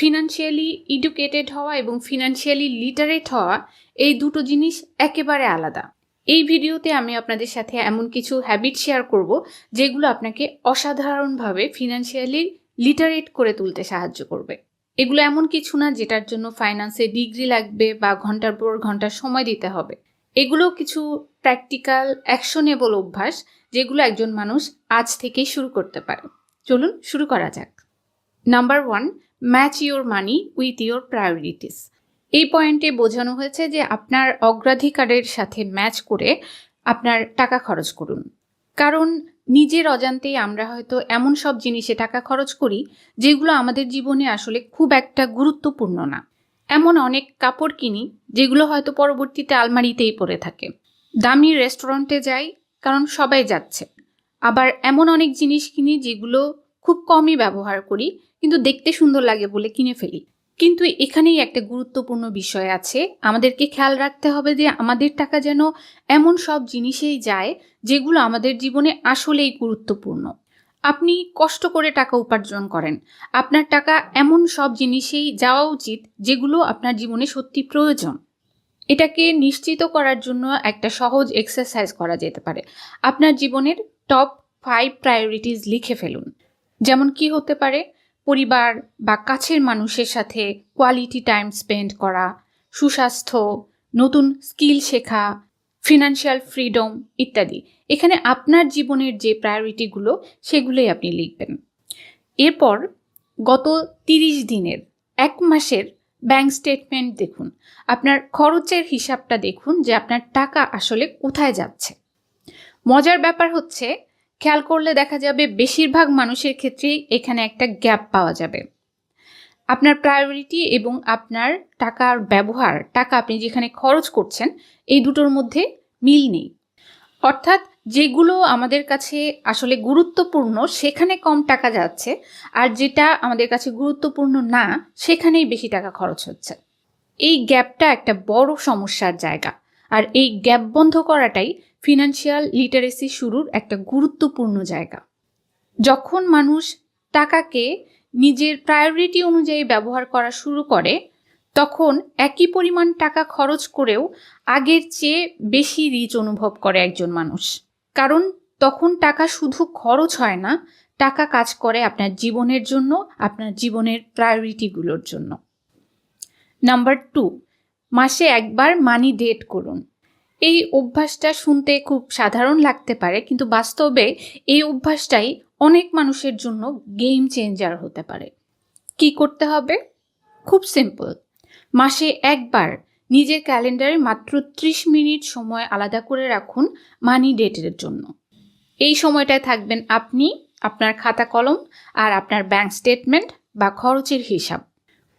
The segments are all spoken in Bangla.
ফিনান্সিয়ালি এডুকেটেড হওয়া এবং ফিনান্সিয়ালি লিটারেট হওয়া এই দুটো জিনিস একেবারে আলাদা। এই ভিডিওতে আমি আপনাদের সাথে এমন কিছু হ্যাবিট শেয়ার করব যেগুলো আপনাকে অসাধারণভাবে ফিনান্সিয়ালি লিটারেট করে তুলতে সাহায্য করবে। এগুলো এমন কিছু না যেটার জন্য ফাইন্যান্সে ডিগ্রি লাগবে বা ঘণ্টার পর ঘণ্টা সময় দিতে হবে। এগুলো কিছু প্র্যাকটিক্যাল অ্যাকশনেবল অভ্যাস যেগুলো একজন মানুষ আজ থেকেই শুরু করতে পারে। চলুন শুরু করা যাক। Number one match your money with your priorities এই পয়েন্টে বোঝানো হয়েছে যে আপনার অগ্রাধিকারের সাথে ম্যাচ করে আপনার টাকা খরচ করুন। কারণ নিজের অজান্তেই আমরা হয়তো এমন সব জিনিসে টাকা খরচ করি যেগুলো আমাদের জীবনে আসলে খুব একটা গুরুত্বপূর্ণ না। এমন অনেক কাপড় কিনি যেগুলো হয়তো পরবর্তীতে আলমারিতেই পড়ে থাকে। দামি রেস্টুরেন্টে যাই, কারণ সবাই যাচ্ছে। আবার এমন অনেক জিনিস কিনি যেগুলো খুব কমই ব্যবহার করি, কিন্তু দেখতে সুন্দর লাগে বলে কিনে ফেলি। কিন্তু এখানেই একটা গুরুত্বপূর্ণ বিষয় আছে। আমাদেরকে খেয়াল রাখতে হবে যে আমাদের টাকা যেন এমন সব জিনিসেই যায় যেগুলো আমাদের জীবনে আসলেই গুরুত্বপূর্ণ। আপনি কষ্ট করে টাকা উপার্জন করেন। আপনার টাকা এমন সব জিনিসেই যাওয়া উচিত যেগুলো আপনার জীবনে সত্যি প্রয়োজন। এটাকে নিশ্চিত করার জন্য একটা সহজ এক্সারসাইজ করা যেতে পারে। আপনার জীবনের টপ ফাইভ প্রায়োরিটিস লিখে ফেলুন। যেমন কি হতে পারে? পরিবার বা কাছের মানুষের সাথে কোয়ালিটি টাইম স্পেন্ড করা, সুস্বাস্থ্য, নতুন স্কিল শেখা ফিনান্সিয়াল ফ্রিডম ইত্যাদি। এখানে আপনার জীবনের যে প্রায়োরিটিগুলো সেগুলোই আপনি লিখবেন। এরপর গত তিরিশ দিনের, এক মাসের ব্যাংক স্টেটমেন্ট দেখুন। আপনার খরচের হিসাবটা দেখুন যে আপনার টাকা আসলে কোথায় যাচ্ছে। মজার ব্যাপার হচ্ছে খেয়াল করলে দেখা যাবে বেশিরভাগ মানুষের ক্ষেত্রেই এখানে একটা গ্যাপ পাওয়া যাবে। আপনার প্রায়োরিটি এবং আপনার টাকার ব্যবহার, টাকা আপনি যেখানে খরচ করছেন, এই দুটোর মধ্যে মিল নেই। অর্থাৎ যেগুলো আমাদের কাছে আসলে গুরুত্বপূর্ণ, সেখানে কম টাকা যাচ্ছে, আর যেটা আমাদের কাছে গুরুত্বপূর্ণ না, সেখানেই বেশি টাকা খরচ হচ্ছে। এই গ্যাপটা একটা বড় সমস্যার জায়গা, আর এই গ্যাপ বন্ধ করাটাই ফিনান্সিয়াল লিটারেসি শুরুর একটা গুরুত্বপূর্ণ জায়গা। যখন মানুষ টাকাকে নিজের প্রায়োরিটি অনুযায়ী ব্যবহার করা শুরু করে, তখন একই পরিমাণ টাকা খরচ করেও আগের চেয়ে বেশি রিচ অনুভব করে একজন মানুষ। কারণ তখন টাকা শুধু খরচ হয় না, টাকা কাজ করে আপনার জীবনের জন্য, আপনার জীবনের প্রায়োরিটিগুলোর জন্য। নাম্বার টু মাসে একবার মানি ডেট করুন। এই অভ্যাসটা শুনতে খুব সাধারণ লাগতে পারে, কিন্তু বাস্তবে এই অভ্যাসটাই অনেক মানুষের জন্য গেম চেঞ্জার হতে পারে। কি করতে হবে? খুব সিম্পল মাসে একবার নিজের ক্যালেন্ডারে মাত্র ত্রিশ মিনিট সময় আলাদা করে রাখুন মানি ডেটের জন্য। এই সময়টায় থাকবেন আপনি, আপনার খাতা কলম আর আপনার ব্যাংক স্টেটমেন্ট বা খরচের হিসাব।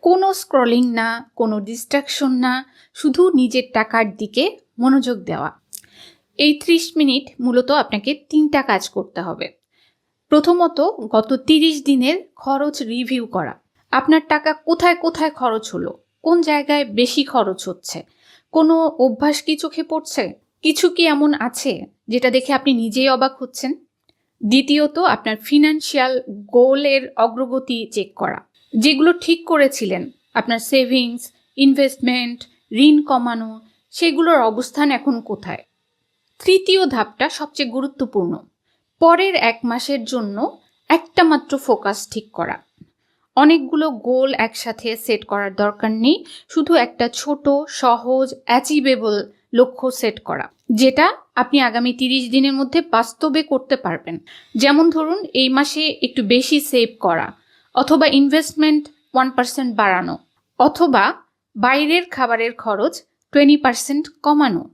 কোনো স্ক্রলিং না, কোনো ডিস্ট্রাকশন না, শুধু নিজের টাকার দিকে মনোযোগ দেওয়া। এই ত্রিশ মিনিট মূলত আপনাকে তিনটা কাজ করতে হবে। প্রথমত, গত তিরিশ দিনের খরচ রিভিউ করা। আপনার টাকা কোথায় কোথায় খরচ হলো? কোন জায়গায় বেশি খরচ হচ্ছে? কোনো অভ্যাস কি চোখে পড়ছে? কিছু কি এমন আছে যেটা দেখে আপনি নিজেই অবাক হচ্ছেন? দ্বিতীয়ত, আপনার ফিনান্সিয়াল গোলের অগ্রগতি চেক করা। যেগুলো ঠিক করেছিলেন, আপনার সেভিংস ইনভেস্টমেন্ট ঋণ কমানো সেগুলোর অবস্থান এখন কোথায়? তৃতীয় ধাপটা সবচেয়ে গুরুত্বপূর্ণ। পরের এক মাসের জন্য একটা মাত্র ফোকাস ঠিক করা। অনেকগুলো গোল একসাথে সেট করার দরকার নেই, শুধু একটা ছোট, সহজ, অ্যাচিভেবল লক্ষ্য সেট করা, যেটা আপনি আগামী তিরিশ দিনের মধ্যে বাস্তবে করতে পারবেন। যেমন ধরুন, এই মাসে একটু বেশি সেভ করা, অথবা ইনভেস্টমেন্ট ওয়ান পার্সেন্ট বাড়ানো, অথবা বাইরের খাবারের খরচ টোয়েন্টি পার্সেন্ট কমানো।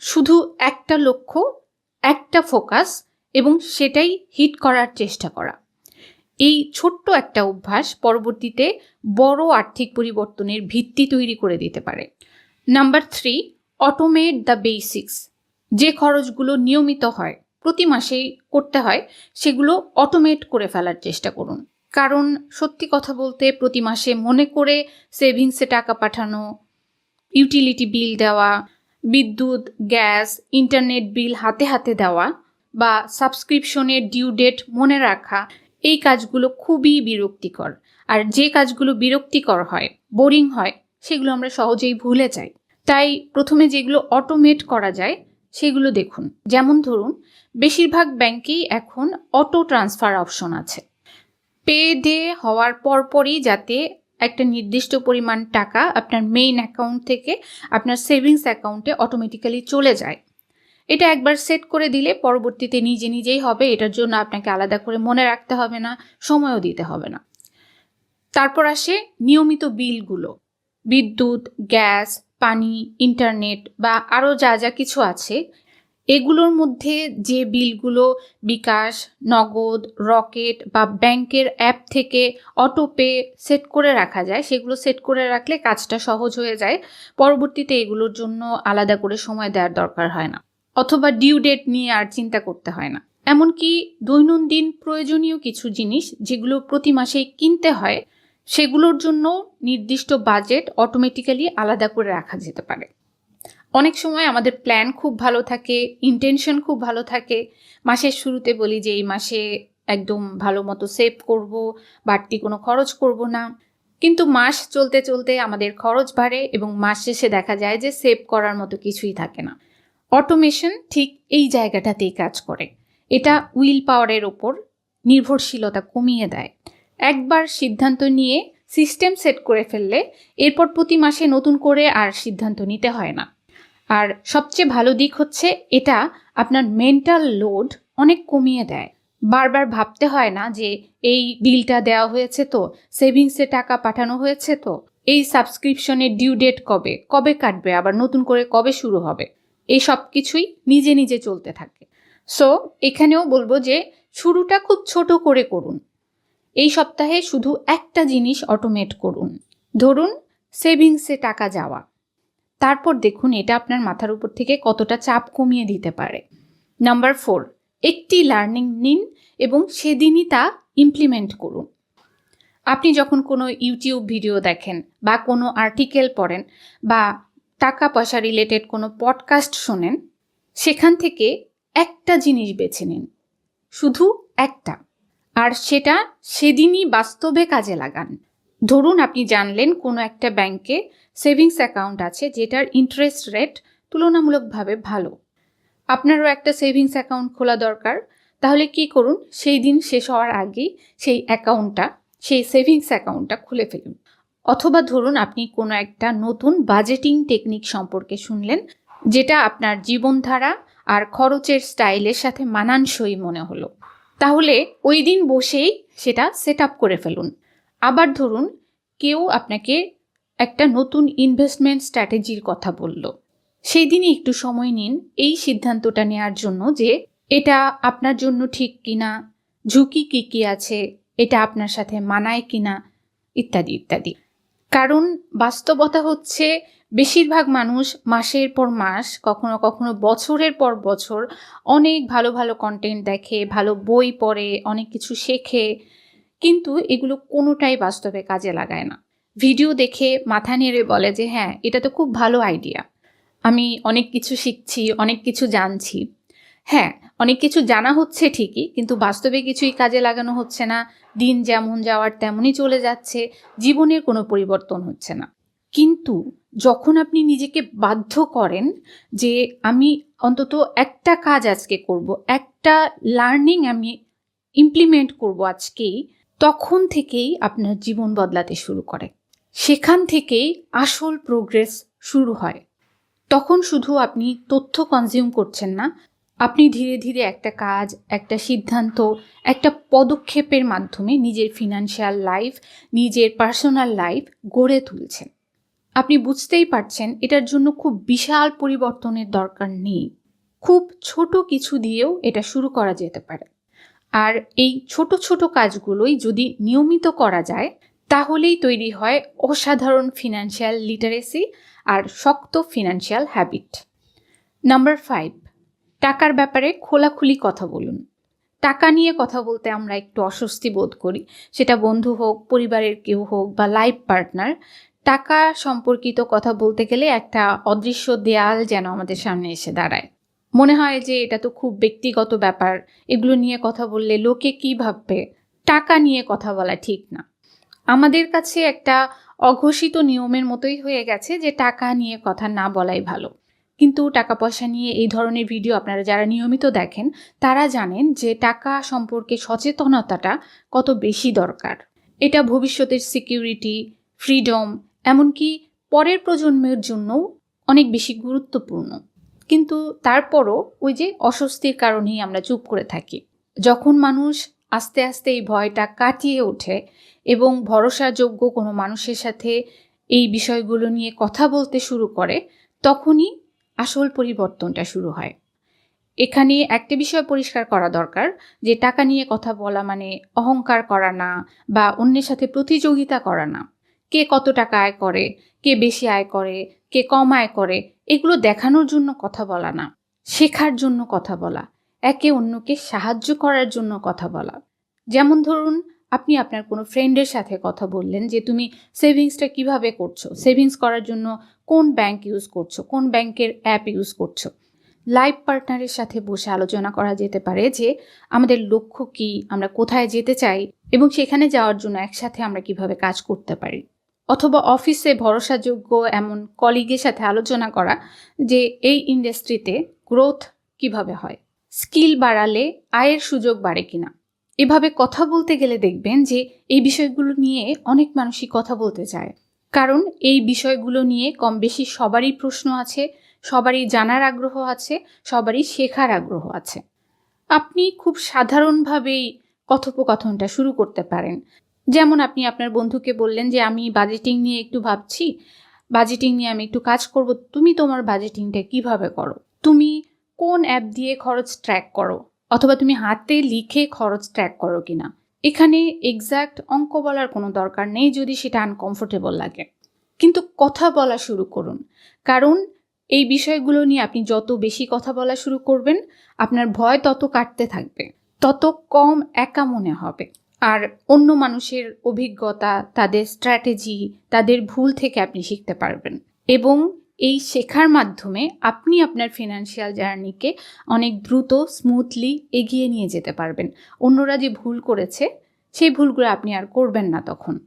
শুধু একটা লক্ষ্য, একটা ফোকাস এবং সেটাই হিট করার চেষ্টা করা। এই ছোট্ট একটা অভ্যাস পরবর্তীতে বড় আর্থিক পরিবর্তনের ভিত্তি তৈরি করে দিতে পারে। Number three automate the basics যে খরচগুলো নিয়মিত হয়, প্রতি মাসেই করতে হয়, সেগুলো অটোমেট করে ফেলার চেষ্টা করুন। কারণ সত্যি কথা বলতে প্রতি মাসে মনে করে সেভিংসে টাকা পাঠানো ইউটিলিটি বিল দেওয়া, বিদ্যুৎ, গ্যাস ইন্টারনেট বিল হাতে হাতে দেওয়া বা সাবস্ক্রিপশনের ডিউ ডেট মনে রাখা, এই কাজগুলো খুবই বিরক্তিকর। আর যে কাজগুলো বিরক্তিকর হয় বোরিং হয়, সেগুলো আমরা সহজেই ভুলে যাই। তাই প্রথমে যেগুলো অটোমেট করা যায়, সেগুলো দেখুন। যেমন ধরুন, বেশিরভাগ ব্যাংকেই এখন অটো ট্রান্সফার অপশন আছে। পে ডে হওয়ার পরপরই যাতে একটা নির্দিষ্ট পরিমাণ টাকা আপনার মেইন অ্যাকাউন্ট থেকে আপনার সেভিংস অ্যাকাউন্টে অটোমেটিক্যালি চলে যায়। এটা একবার সেট করে দিলে পরবর্তীতে নিজে নিজেই হবে, এটার জন্য আপনাকে আলাদা করে মনে রাখতে হবে না, সময়ও দিতে হবে না। তারপর আসে নিয়মিত বিলগুলো। বিদ্যুৎ, গ্যাস, পানি ইন্টারনেট বা আরও যা যা কিছু আছে এগুলোর মধ্যে যে বিলগুলো বিকাশ, নগদ, রকেট বা ব্যাংকের অ্যাপ থেকে অটো পে সেট করে রাখা যায়, সেগুলো সেট করে রাখলে কাজটা সহজ হয়ে যায়। পরবর্তীতে এগুলোর জন্য আলাদা করে সময় দেওয়ার দরকার হয় না, অথবা ডিউ ডেট নিয়ে আর চিন্তা করতে হয় না। এমনকি দৈনন্দিন প্রয়োজনীয় কিছু জিনিস যেগুলো প্রতি মাসেই কিনতে হয়, সেগুলোর জন্য নির্দিষ্ট বাজেট অটোমেটিক্যালি আলাদা করে রাখা যেতে পারে। অনেক সময় আমাদের প্ল্যান খুব ভালো থাকে ইন্টেনশন খুব ভালো থাকে। মাসের শুরুতে বলি যে, এই মাসে একদম ভালো মতো সেভ করব, বাড়তি কোনো খরচ করব না। কিন্তু মাস চলতে চলতে আমাদের খরচ বাড়ে এবং মাস শেষে দেখা যায় যে সেভ করার মতো কিছুই থাকে না। অটোমেশন ঠিক এই জায়গাটাতেই কাজ করে। এটা উইল পাওয়ারের ওপর নির্ভরশীলতা কমিয়ে দেয়। একবার সিদ্ধান্ত নিয়ে সিস্টেম সেট করে ফেললে, এরপর প্রতি মাসে নতুন করে আর সিদ্ধান্ত নিতে হয় না। আর সবচেয়ে ভালো দিক হচ্ছে এটা আপনার মেন্টাল লোড অনেক কমিয়ে দেয়। বারবার ভাবতে হয় না যে এই বিলটা দেওয়া হয়েছে তো সেভিংসে টাকা পাঠানো হয়েছে তো, এই সাবস্ক্রিপশনের ডিউ ডেট কবে কবে কাটবে, আবার নতুন করে কবে শুরু হবে? এই সব কিছুই নিজে নিজে চলতে থাকে। সো এখানেও বলব যে শুরুটা খুব ছোট করে করুন। এই সপ্তাহে শুধু একটা জিনিস অটোমেট করুন। ধরুন সেভিংসে টাকা যাওয়া। তারপর দেখুন এটা আপনার মাথার উপর থেকে কতটা চাপ কমিয়ে দিতে পারে। নাম্বার ফোর একটি লার্নিং নিন এবং সেদিনই তা ইমপ্লিমেন্ট করুন। আপনি যখন কোনো ইউটিউব ভিডিও দেখেন বা কোনো আর্টিকেল পড়েন বা টাকা পয়সা রিলেটেড কোনো পডকাস্ট শোনেন, সেখান থেকে একটা জিনিস বেছে নিন, শুধু একটা। আর সেটা সেদিনই বাস্তবে কাজে লাগান। ধরুন আপনি জানলেন কোনো একটা ব্যাংকে সেভিংস অ্যাকাউন্ট আছে যেটার ইন্টারেস্ট রেট তুলনামূলকভাবে ভালো। আপনারও একটা সেভিংস অ্যাকাউন্ট খোলা দরকার। তাহলে কি করুন? সেই দিন শেষ হওয়ার আগেই সেই অ্যাকাউন্টটা, সেই সেভিংস অ্যাকাউন্টটা খুলে ফেলুন। অথবা ধরুন আপনি কোনো একটা নতুন বাজেটিং টেকনিক সম্পর্কে শুনলেন, যেটা আপনার জীবনধারা আর খরচের স্টাইলের সাথে মানানসই মনে হলো। তাহলে ওই দিন বসেই সেটা সেট আপ করে ফেলুন। আবার ধরুন কেউ আপনাকে একটা নতুন ইনভেস্টমেন্ট স্ট্র্যাটেজির কথা বলল। সেই দিনই একটু সময় নিন এই সিদ্ধান্তটা নেওয়ার জন্য যে এটা আপনার জন্য ঠিক কিনা, ঝুঁকি কী কী আছে, এটা আপনার সাথে মানায় কিনা, ইত্যাদি ইত্যাদি। কারণ বাস্তবতা হচ্ছে বেশিরভাগ মানুষ মাসের পর মাস, কখনো কখনো বছরের পর বছর অনেক ভালো ভালো কন্টেন্ট দেখে, ভালো বই পড়ে, অনেক কিছু শেখে কিন্তু এগুলো কোনোটাই বাস্তবে কাজে লাগায় না। ভিডিও দেখে মাথা নেড়ে বলে যে হ্যাঁ এটা তো খুব ভালো আইডিয়া। আমি অনেক কিছু শিখছি, অনেক কিছু জানছি। হ্যাঁ অনেক কিছু জানা হচ্ছে ঠিকই, কিন্তু বাস্তবে কিছুই কাজে লাগানো হচ্ছে না। দিন যেমন যাওয়ার, তেমনই চলে যাচ্ছে। জীবনের কোনো পরিবর্তন হচ্ছে না। কিন্তু যখন আপনি নিজেকে বাধ্য করেন যে, আমি অন্তত একটা কাজ আজকে করব, একটা লার্নিং আমি ইমপ্লিমেন্ট করব আজকেই তখন থেকেই আপনার জীবন বদলাতে শুরু করে। সেখান থেকেই আসল প্রোগ্রেস শুরু হয়। তখন শুধু আপনি তথ্য কনজিউম করছেন না, আপনি ধীরে ধীরে একটা কাজ, একটা সিদ্ধান্ত, একটা পদক্ষেপের মাধ্যমে নিজের ফিনান্সিয়াল লাইফ নিজের পার্সোনাল লাইফ গড়ে তুলছেন। আপনি বুঝতেই পারছেন এটার জন্য খুব বিশাল পরিবর্তনের দরকার নেই। খুব ছোট কিছু দিয়েও এটা শুরু করা যেতে পারে। আর এই ছোট ছোট কাজগুলোই যদি নিয়মিত করা যায়, তাহলেই তৈরি হয় অসাধারণ ফিনান্সিয়াল লিটারেসি আর শক্ত ফিনান্সিয়াল হ্যাবিট নাম্বার ফাইভ টাকার ব্যাপারে খোলাখুলি কথা বলুন। টাকা নিয়ে কথা বলতে আমরা একটু অস্বস্তি বোধ করি। সেটা বন্ধু হোক, পরিবারের কেউ হোক বা লাইফ পার্টনার টাকা সম্পর্কিত কথা বলতে গেলে একটা অদৃশ্য দেয়াল যেন আমাদের সামনে এসে দাঁড়ায়। মনে হয় যে এটা তো খুব ব্যক্তিগত ব্যাপার। এগুলো নিয়ে কথা বললে লোকে কি ভাববে? টাকা নিয়ে কথা বলা ঠিক না। আমাদের কাছে একটা অঘোষিত নিয়মের মতোই হয়ে গেছে যে টাকা নিয়ে কথা না বলাই ভালো। কিন্তু টাকা পয়সা নিয়ে এই ধরনের ভিডিও আপনারা যারা নিয়মিত দেখেন, তারা জানেন যে টাকা সম্পর্কে সচেতনতাটা কত বেশি দরকার। এটা ভবিষ্যতের সিকিউরিটি, ফ্রিডম, এমনকি পরের প্রজন্মের জন্যও অনেক বেশি গুরুত্বপূর্ণ। কিন্তু তারপরও ওই যে অস্বস্তির কারণেই আমরা চুপ করে থাকি। যখন মানুষ আস্তে আস্তে এই ভয়টা কাটিয়ে ওঠে এবং ভরসাযোগ্য কোনো মানুষের সাথে এই বিষয়গুলো নিয়ে কথা বলতে শুরু করে, তখনই আসল পরিবর্তনটা শুরু হয়। এখানে একটা বিষয় পরিষ্কার করা দরকার যে টাকা নিয়ে কথা বলা মানে অহংকার করা না বা অন্যের সাথে প্রতিযোগিতা করা না। কে কত টাকা আয় করে, কে বেশি আয় করে, কে কম আয় করে এগুলো দেখানোর জন্য কথা বলা না, শেখার জন্য কথা বলা, একে অন্যকে সাহায্য করার জন্য কথা বলা। যেমন ধরুন, আপনি আপনার কোনো ফ্রেন্ডের সাথে কথা বললেন যে, তুমি সেভিংসটা কীভাবে করছ? সেভিংস করার জন্য কোন ব্যাংক ইউজ করছ? কোন ব্যাংকের অ্যাপ ইউজ করছ? লাইফ পার্টনারের সাথে বসে আলোচনা করা যেতে পারে যে, আমাদের লক্ষ্য কি? আমরা কোথায় যেতে চাই? এবং সেখানে যাওয়ার জন্য একসাথে আমরা কীভাবে কাজ করতে পারি? অথবা অফিসে ভরসাযোগ্য এমন কলিগের সাথে আলোচনা করা যে এই ইন্ডাস্ট্রিতে গ্রোথ কীভাবে হয়, স্কিল বাড়ালে আয়ের সুযোগ বাড়ে কিনা। এভাবে কথা বলতে গেলে দেখবেন যে এই বিষয়গুলো নিয়ে অনেক মানুষই কথা বলতে চায়। কারণ এই বিষয়গুলো নিয়ে কম বেশি সবারই প্রশ্ন আছে, সবারই জানার আগ্রহ আছে, সবারই শেখার আগ্রহ আছে। আপনি খুব সাধারণভাবেই কথোপকথনটা শুরু করতে পারেন। যেমন আপনি আপনার বন্ধুকে বললেন যে, আমি বাজেটিং নিয়ে একটু ভাবছি। বাজেটিং নিয়ে আমি একটু কাজ করব। তুমি তোমার বাজেটিংটা কীভাবে করো? তুমি কোন অ্যাপ দিয়ে খরচ ট্র্যাক করো? অথবা তুমি হাতে লিখে খরচ ট্র্যাক করো কিনা? এখানে এক্স্যাক্ট অঙ্ক বলার কোনো দরকার নেই যদি সেটা আনকমফোর্টেবল লাগে। কিন্তু কথা বলা শুরু করুন। কারণ এই বিষয়গুলো নিয়ে আপনি যত বেশি কথা বলা শুরু করবেন, আপনার ভয় তত কাটতে থাকবে। তত কম একা মনে হবে। আর অন্য মানুষের অভিজ্ঞতা, তাদের স্ট্র্যাটেজি তাদের ভুল থেকে আপনি শিখতে পারবেন। এবং এই শেখার মাধ্যমে আপনি আপনার ফিনান্সিয়াল জার্নিকে অনেক দ্রুত স্মুথলি এগিয়ে নিয়ে যেতে পারবেন। অন্যরা যে ভুল করেছে, সেই ভুলগুলো আপনি আর করবেন না তখন।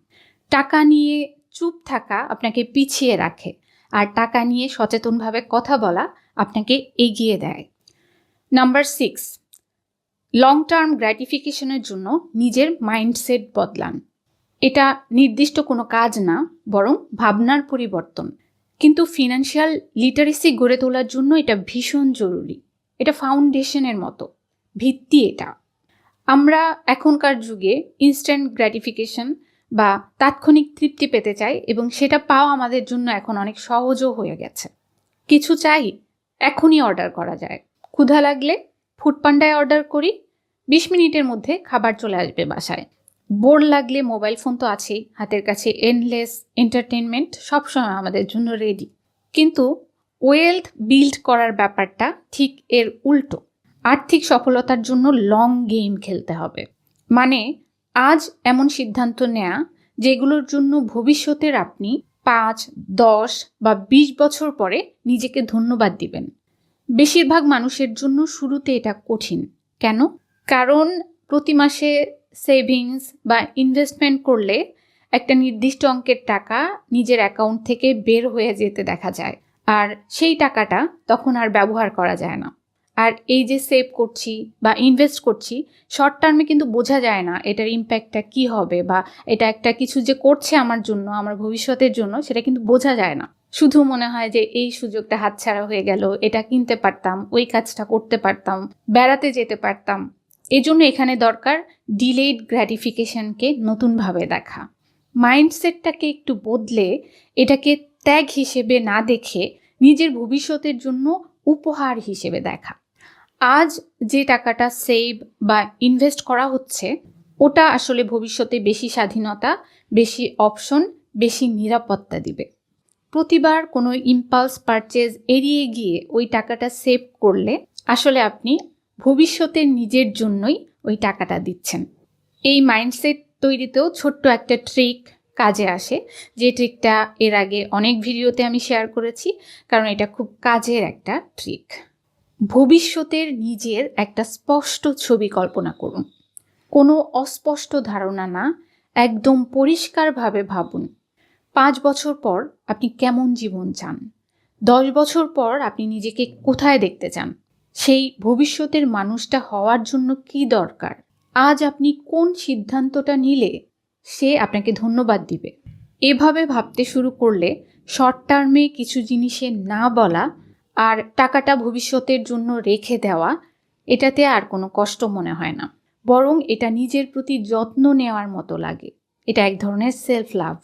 টাকা নিয়ে চুপ থাকা আপনাকে পিছিয়ে রাখে আর টাকা নিয়ে সচেতনভাবে কথা বলা আপনাকে এগিয়ে দেয়। নাম্বার সিক্স লং টার্ম গ্র্যাটিফিকেশনের জন্য নিজের মাইন্ডসেট বদলান। এটা নির্দিষ্ট কোনো কাজ না, বরং ভাবনার পরিবর্তন। কিন্তু ফিনান্সিয়াল লিটারেসি গড়ে তোলার জন্য এটা ভীষণ জরুরি। এটা ফাউন্ডেশনের মতো। ভিত্তি এটা। আমরা এখনকার যুগে ইনস্ট্যান্ট গ্র্যাটিফিকেশন বা তাৎক্ষণিক তৃপ্তি পেতে চাই এবং সেটা পাওয়া আমাদের জন্য এখন অনেক সহজও হয়ে গেছে। কিছু চাই এখনই অর্ডার করা যায়। ক্ষুধা লাগলে ফুড পান্ডায় অর্ডার করি, বিশ মিনিটের মধ্যে খাবার চলে আসবে বাসায়। বোর লাগলে মোবাইল ফোন তো আছেই, হাতের কাছে এনলেস এন্টারটেনমেন্ট সবসময় আমাদের জন্য রেডি কিন্তু ওয়েলথ বিল্ড করার ব্যাপারটা ঠিক এর উল্টো। আর্থিক সফলতার জন্য লং গেম খেলতে হবে। মানে আজ এমন সিদ্ধান্ত নেয়া যেগুলোর জন্য ভবিষ্যতের আপনি পাঁচ, দশ বা বিশ বছর পরে নিজেকে ধন্যবাদ দিবেন। বেশিরভাগ মানুষের জন্য শুরুতে এটা কঠিন। কেন? কারণ প্রতি মাসে সেভিংস বা ইনভেস্টমেন্ট করলে একটা নির্দিষ্ট অঙ্কের টাকা নিজের অ্যাকাউন্ট থেকে বের হয়ে যেতে দেখা যায়। আর সেই টাকাটা তখন আর ব্যবহার করা যায় না। আর এই যে সেভ করছি বা ইনভেস্ট করছি, শর্ট টার্মে কিন্তু বোঝা যায় না এটার ইম্প্যাক্টটা কি হবে বা এটা একটা কিছু যে করছে আমার জন্য, আমার ভবিষ্যতের জন্য, সেটা কিন্তু বোঝা যায় না। শুধু মনে হয় যে এই সুযোগটা হাতছাড়া হয়ে গেল, এটা কিনতে পারতাম, ওই কাজটা করতে পারতাম, বেড়াতে যেতে পারতাম। এজন্য এখানে দরকার ডিলেড গ্র্যাটিফিকেশনকে নতুনভাবে দেখা। মাইন্ডসেটটাকে একটু বদলে এটাকে ত্যাগ হিসেবে না দেখে নিজের ভবিষ্যতের জন্য উপহার হিসেবে দেখা। আজ যে টাকাটা সেভ বা ইনভেস্ট করা হচ্ছে, ওটা আসলে ভবিষ্যতে বেশি স্বাধীনতা, বেশি অপশন, বেশি নিরাপত্তা দিবে। প্রতিবার কোনো ইম্পালস পারচেজ এড়িয়ে গিয়ে ওই টাকাটা সেভ করলে আসলে আপনি ভবিষ্যতের নিজের জন্যই ওই টাকাটা দিচ্ছেন। এই মাইন্ডসেট তৈরিতেও ছোট্ট একটা ট্রিক কাজে আসে। যে ট্রিকটা এর আগে অনেক ভিডিওতে আমি শেয়ার করেছি, কারণ এটা খুব কাজের একটা ট্রিক ভবিষ্যতের নিজের একটা স্পষ্ট ছবি কল্পনা করুন। কোনো অস্পষ্ট ধারণা না, একদম পরিষ্কারভাবে ভাবুন। পাঁচ বছর পর আপনি কেমন জীবন চান? দশ বছর পর আপনি নিজেকে কোথায় দেখতে চান? সেই ভবিষ্যতের মানুষটা হওয়ার জন্য কি দরকার? আজ আপনি কোন সিদ্ধান্তটা নিলে সে আপনাকে ধন্যবাদ দিবে? এভাবে ভাবতে শুরু করলে শর্ট টার্মে কিছু জিনিসে না বলা আর টাকাটা ভবিষ্যতের জন্য রেখে দেওয়া, এটাতে আর কোনো কষ্ট মনে হয় না। বরং এটা নিজের প্রতি যত্ন নেওয়ার মতো লাগে। এটা এক ধরনের সেলফ লাভ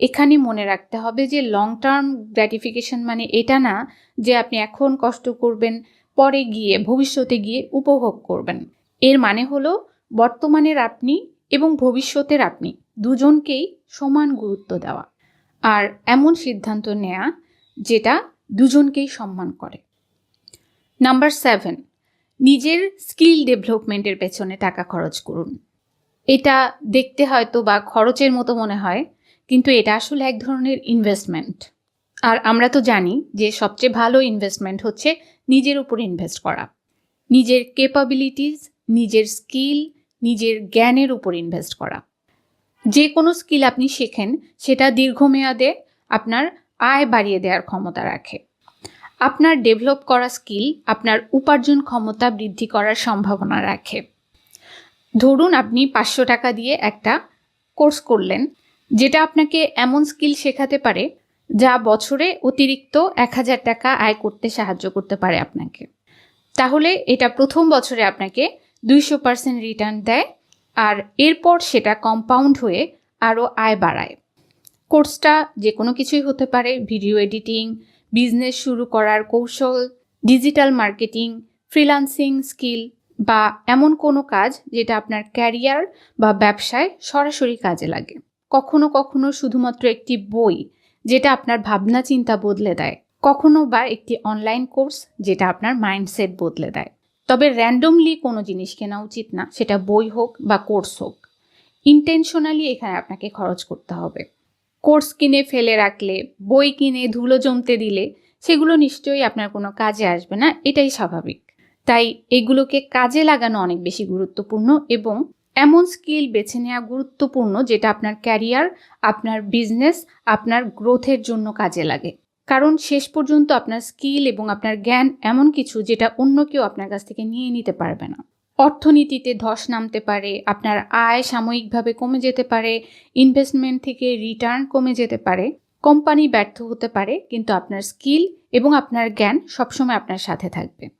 এখানে মনে রাখতে হবে যে লং টার্ম গ্র্যাটিফিকেশন মানে এটা না যে আপনি এখন কষ্ট করবেন, পরে গিয়ে, ভবিষ্যতে গিয়ে উপভোগ করবেন। এর মানে হলো বর্তমানের আপনি এবং ভবিষ্যতের আপনি দুজনকেই সমান গুরুত্ব দেওয়া আর এমন সিদ্ধান্ত নেওয়া যেটা দুজনকেই সম্মান করে। নাম্বার সেভেন নিজের স্কিল ডেভেলপমেন্টের পেছনে টাকা খরচ করুন। এটা দেখতে হয়তো বা খরচের মতো মনে হয় কিন্তু এটা আসলে এক ধরনের ইনভেস্টমেন্ট আর আমরা তো জানি যে সবচেয়ে ভালো ইনভেস্টমেন্ট হচ্ছে নিজের উপর ইনভেস্ট করা। নিজের কেপাবিলিটিস নিজের স্কিল নিজের জ্ঞানের উপর ইনভেস্ট করা। যে কোনো স্কিল আপনি শেখেন, সেটা দীর্ঘমেয়াদে আপনার আয় বাড়িয়ে দেওয়ার ক্ষমতা রাখে। আপনার ডেভেলপ করা স্কিল আপনার উপার্জন ক্ষমতা বৃদ্ধি করার সম্ভাবনা রাখে। ধরুন আপনি পাঁচশো টাকা দিয়ে একটা কোর্স করলেন যেটা আপনাকে এমন স্কিল শেখাতে পারে যা বছরে অতিরিক্ত এক হাজার টাকা আয় করতে সাহায্য করতে পারে আপনাকে। তাহলে এটা প্রথম বছরে আপনাকে দুইশো পার্সেন্ট রিটার্ন দেয় আর এরপর সেটা কম্পাউন্ড হয়ে আরও আয় বাড়ায়। কোর্সটা যে কোনো কিছুই হতে পারে, ভিডিও এডিটিং, বিজনেস শুরু করার কৌশল, ডিজিটাল মার্কেটিং, ফ্রিল্যান্সিং স্কিল বা এমন কোনো কাজ যেটা আপনার ক্যারিয়ার বা ব্যবসায় সরাসরি কাজে লাগে। কখনো কখনো শুধুমাত্র একটি বই যেটা আপনার ভাবনা চিন্তা বদলে দেয়, কখনো বা একটি অনলাইন কোর্স যেটা আপনার মাইন্ডসেট বদলে দেয়। তবে র্যান্ডমলি কোনো জিনিস কেনা উচিত না, সেটা বই হোক বা কোর্স হোক। ইন্টেনশনালি এখানে আপনাকে খরচ করতে হবে। কোর্স কিনে ফেলে রাখলে, বই কিনে ধুলো জমতে দিলে, সেগুলো নিশ্চয়ই আপনার কোনো কাজে আসবে না, এটাই স্বাভাবিক। তাই এগুলোকে কাজে লাগানো অনেক বেশি গুরুত্বপূর্ণ এবং এমন স্কিল বেছে নেওয়া গুরুত্বপূর্ণ যেটা আপনার ক্যারিয়ার, আপনার বিজনেস, আপনার গ্রোথের জন্য কাজে লাগে। কারণ শেষ পর্যন্ত আপনার স্কিল এবং আপনার জ্ঞান এমন কিছু যেটা অন্য কেউ আপনার কাছ থেকে নিয়ে নিতে পারবে না। অর্থনীতিতে ধস নামতে পারে, আপনার আয় সাময়িকভাবে কমে যেতে পারে ইনভেস্টমেন্ট থেকে রিটার্ন কমে যেতে পারে কোম্পানি ব্যর্থ হতে পারে, কিন্তু আপনার স্কিল এবং আপনার জ্ঞান সবসময় আপনার সাথে থাকবে।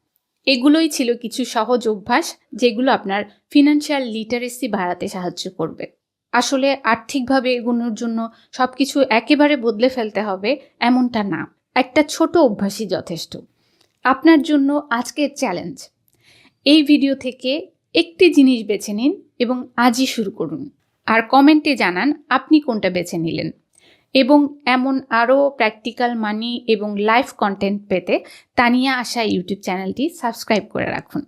এগুলোই ছিল কিছু সহজ অভ্যাস যেগুলো আপনার ফিনান্সিয়াল লিটারেসি বাড়াতে সাহায্য করবে। আসলে আর্থিকভাবে এগোনোর জন্য সব কিছু একেবারে বদলে ফেলতে হবে এমনটা না। একটা ছোট অভ্যাসই যথেষ্ট। আপনার জন্য আজকের চ্যালেঞ্জ এই ভিডিও থেকে একটি জিনিস বেছে নিন এবং আজই শুরু করুন। আর কমেন্টে জানান আপনি কোনটা বেছে নিলেন। এবং এমন আরও প্র্যাকটিক্যাল মানি এবং লাইভ কন্টেন্ট পেতে তানিয়া আশা ইউটিউব চ্যানেলটি সাবস্ক্রাইব করে রাখুন।